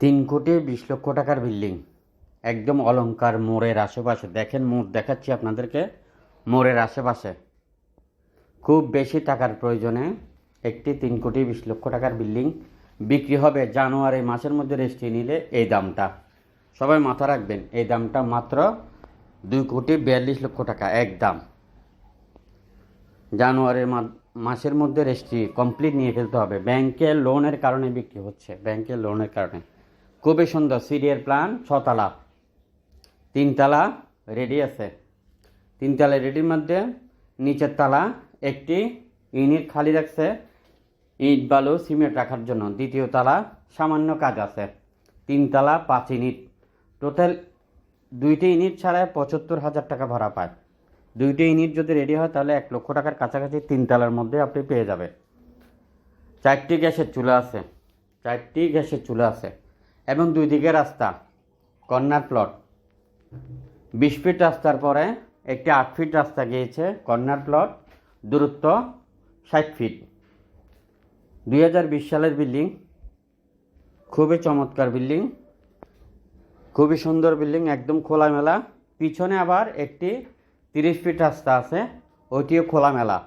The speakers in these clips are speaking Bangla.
তিন কোটি বিশ লক্ষ টাকার বিল্ডিং। একদম অলংকার, মোড়ের আশেপাশে। দেখেন, মোড় দেখাচ্ছি আপনাদেরকে। মোড়ের আশেপাশে। খুব বেশি টাকার প্রয়োজনে একটি তিন কোটি বিশ লক্ষ টাকার বিল্ডিং বিক্রি হবে জানুয়ারি মাসের মধ্যে রেজিস্ট্রি নিলে এই দামটা। সবাই মাথা রাখবেন, এই দামটা মাত্র দুই কোটি বিয়াল্লিশ লক্ষ টাকা, এক দাম। জানুয়ারির মাসের মধ্যে রেজিস্ট্রি কমপ্লিট নিয়ে ফেলতে হবে। ব্যাংকের লোনের কারণে বিক্রি হচ্ছে ব্যাংকের লোনের কারণে। খুবই সুন্দর সিডিএর প্ল্যান ছতলা। তিনতলা রেডি আছে। তিনতলা রেডির মধ্যে নিচের তলা একটি ইউনিট খালি রাখছে। ইট, বালু, সিমেন্ট রাখার জন্য দ্বিতীয় তলা সামান্য কাজ আছে। তিনতলা পাঁচ ইউনিট টোটাল দুইটি ইউনিট ছাড়াই পঁচাত্তর হাজার টাকা ভাড়া পায়। দুইটি ইউনিট যদি রেডি হয়, তাহলে এক লক্ষ টাকার কাছাকাছি তিনতলার মধ্যে আপনি পেয়ে যাবেন। চারটি গ্যাসের চুলা আছে। চারটি গ্যাসের চুলা আছে। এবং দুই দিকে রাস্তা, কর্নার প্লট। বিশ ফিট রাস্তার পরে একটি আট ফিট রাস্তা গিয়েছে, কর্নার প্লট, দূরত্ব ষাট ফিট। দুই হাজার বিশ সালের বিল্ডিং, খুবই চমৎকার বিল্ডিং, খুবই সুন্দর বিল্ডিং, একদম খোলামেলা। পিছনে আবার একটি তিরিশ ফিট রাস্তা আছে ওইটিও খোলামেলা।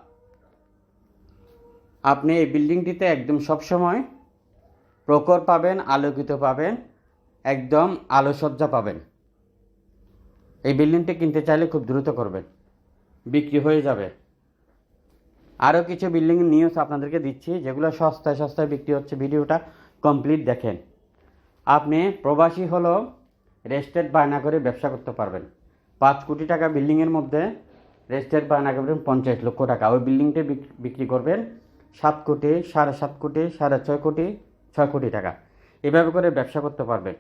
আপনি এই বিল্ডিংটিতে একদম সবসময় প্রখর পাবেন, আলোকিত পাবেন, একদম আলোসজ্জা পাবেন। এই বিল্ডিংটি কিনতে চাইলে খুব দ্রুত করবেন। বিক্রি হয়ে যাবে। আরও কিছু বিল্ডিং নিউজ আপনাদেরকে দিচ্ছি, যেগুলো সস্তায় সস্তায় বিক্রি হচ্ছে। ভিডিওটা কমপ্লিট দেখেন। আপনি প্রবাসী হলো রেস্টেড বায়না করে ব্যবসা করতে পারবেন। পাঁচ কোটি টাকা বিল্ডিংয়ের মধ্যে রেস্টেড বায়না করবেন পঞ্চাশ লক্ষ টাকা। ওই বিল্ডিংটি বিক- বিক্রি করবেন সাত কোটি, সাড়ে সাত কোটি, সাড়ে ছয় কোটি ছয় কোটি টাকা। এভাবে করে ব্যবসা করতে পারবেন।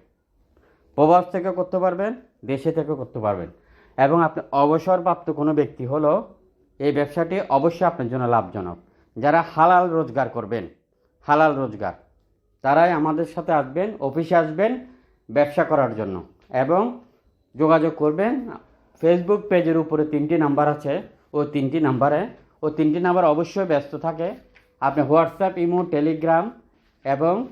প্রবাস থেকে করতে পারবেন, দেশে থেকে করতে পারবেন। এবং আপনি অবসরপ্রাপ্ত কোনো ব্যক্তি হলো এই ব্যবসাটি অবশ্যই আপনার জন্য লাভজনক। যারা হালাল রোজগার করবেন, হালাল রোজগার, তারাই আমাদের সাথে আসবেন, অফিসে আসবেন ব্যবসা করার জন্য। এবং যোগাযোগ করবেন, ফেসবুক পেজের উপরে তিনটি নাম্বার আছে ও তিনটি নাম্বারে। ও তিনটি নাম্বার অবশ্যই ব্যস্ত থাকে। আপনি হোয়াটসঅ্যাপ, ইমো, টেলিগ্রাম এবং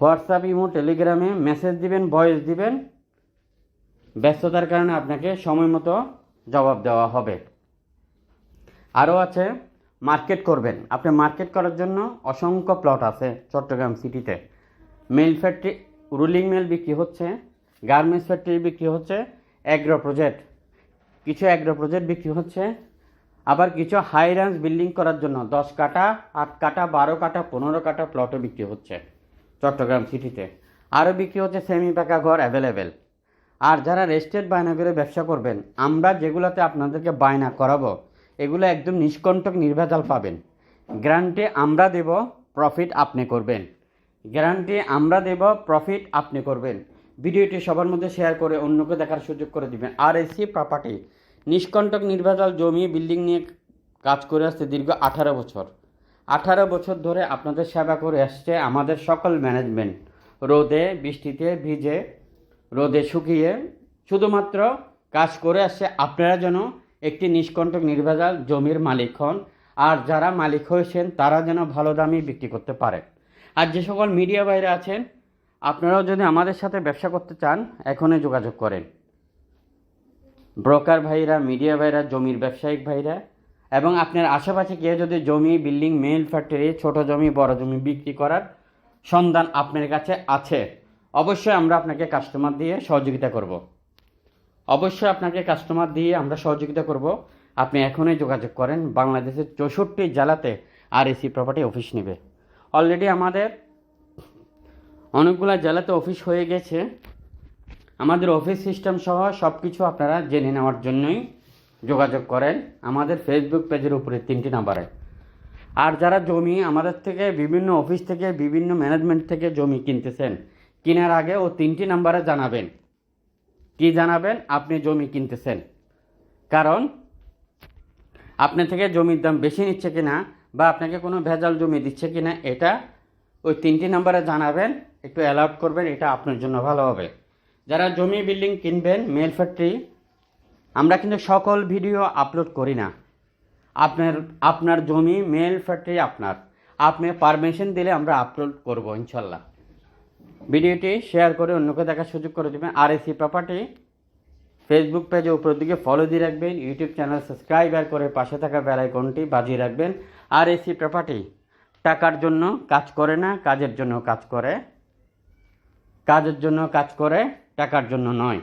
হোয়াটসঅ্যাপ, ইমো, টেলিগ্রামে মেসেজ দিবেন, ভয়েস দিবেন। ব্যস্ততার কারণে আপনাকে সময় মতো জবাব দেওয়া হবে। আরও আছে, মার্কেট করবেন। আপনি মার্কেট করার জন্য অসংখ্য প্লট আছে চট্টগ্রাম সিটিতে। মেল ফ্যাক্টরি, রুলিং মেল বিক্রি হচ্ছে, গার্মেন্টস ফ্যাক্টরি বিক্রি হচ্ছে, অ্যাগ্রো প্রজেক্ট। কিছু অ্যাগ্রো প্রজেক্ট বিক্রি হচ্ছে আবার কিছু হাই রেঞ্জ বিল্ডিং করার জন্য দশ কাটা আট কাটা বারো কাটা পনেরো কাটা প্লটও বিক্রি হচ্ছে চট্টগ্রাম সিটিতে আরও বিক্রি হচ্ছে সেমি পাকা ঘর অ্যাভেলেবেল আর যারা রেস্টেড বায়না করে ব্যবসা করবেন, আমরা যেগুলোতে আপনাদেরকে বায়না করাবো, এগুলো একদম নিষ্কণ্টক নির্ভেজাল পাবেন। গ্যারান্টি আমরা দেব প্রফিট আপনি করবেন। গ্যারান্টি আমরা দেব প্রফিট আপনি করবেন। ভিডিওটি সবার মধ্যে শেয়ার করে অন্যকে দেখার সুযোগ করে দিবেন। আর এসি প্রপার্টি নিষ্কণ্টক নির্ভেজাল জমি বিল্ডিং নিয়ে কাজ করে আসছে দীর্ঘ আঠারো বছর। আঠারো বছর ধরে আপনাদের সেবা করে আসছে আমাদের সকল ম্যানেজমেন্ট। রোদে বৃষ্টিতে ভিজে, রোদে শুকিয়ে শুধুমাত্র কাজ করে আসছে আপনারা যেন একটি নিষ্কণ্টক নির্ভেজাল জমির মালিক হন আর যারা মালিক হয়েছেন তারা যেন ভালো দামে বিক্রি করতে পারেন। আর যে সকল মিডিয়া বাইরে আছেন, আপনারাও যদি আমাদের সাথে ব্যবসা করতে চান, এখনই যোগাযোগ করেন। ব্রোকার ভাইরা, মিডিয়া ভাইরা, জমির ব্যবসায়িক ভাইরা এবং আপনার আশেপাশে কেউ যদি জমি, বিল্ডিং, মেল, ফ্যাক্টরি, ছোট জমি, বড় জমি বিক্রি করার সন্ধান আপনার কাছে আছে, অবশ্যই আমরা আপনাকে কাস্টমার দিয়ে সহযোগিতা করব। অবশ্যই আপনাকে কাস্টমার দিয়ে আমরা সহযোগিতা করব। আপনি এখনই যোগাযোগ করেন, বাংলাদেশের চৌষট্টি জেলাতে আর এসি প্রপার্টি অফিস নেবে। অলরেডি আমাদের অনেকগুলো জেলাতে অফিস হয়ে গেছে। আমাদের অফিস সিস্টেম সহ সব কিছু আপনারা জেনে নেওয়ার জন্যই যোগাযোগ করেন আমাদের ফেসবুক পেজের উপরে তিনটি নাম্বারে। আর যারা জমি আমাদের থেকে বিভিন্ন অফিস থেকে বিভিন্ন ম্যানেজমেন্ট থেকে জমি কিনতেছেন, কেনার আগে ও তিনটি নাম্বারে জানাবেন। কি জানাবেন? আপনি জমি কিনতেছেন। কারণ আপনার থেকে জমির দাম বেশি নিচ্ছে কিনা বা আপনাকে কোনো ভেজাল জমি দিচ্ছে কিনা, এটা ওই তিনটি নাম্বারে জানাবেন, একটু অ্যালাউট করবেন, এটা আপনার জন্য ভালো হবে। যারা জমি বিল্ডিং কিনবেন মেল ফ্যাক্টরি আমরা কিন্তু সকল ভিডিও আপলোড করি না। আপনার আপনার জমি মেল ফ্যাক্টরি আপনার। আপনি পারমিশন দিলে আমরা আপলোড করব, ইনশাল্লাহ। ভিডিওটি শেয়ার করে অন্যকে দেখার সুযোগ করে দেবেন। আর এসি প্রপার্টি ফেসবুক পেজে উপর দিকে ফলো দিয়ে রাখবেন। ইউটিউব চ্যানেল সাবস্ক্রাইবার করে পাশে থাকা বেল আইকনটি বাজিয়ে রাখবেন। আর এসি প্রপার্টি টাকার জন্য কাজ করে না, কাজের জন্য কাজ করে। কাজের জন্য কাজ করে। টাকার জন্য নয়।